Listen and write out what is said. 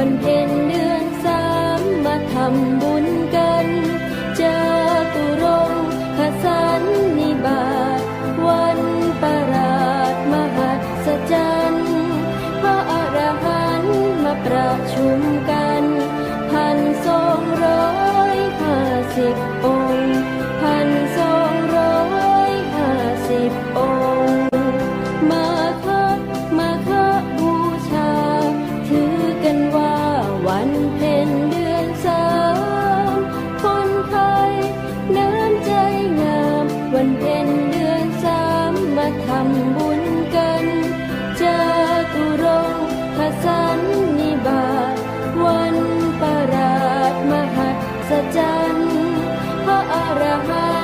วันเพ็ญเดือนสามมาทำบุญกันเจอตุรงคสันนิบาตวันประราชมหัศจรรย์พระอรหันต์มาประชุมกัน เพ็ญเดือนสามคนไทยน้ำใจงาม วันเพ็ญเดือนสามมาทำบุญกันจาตุรงคสันนิบาตวันประราชมหัศจรร์พระอรหันต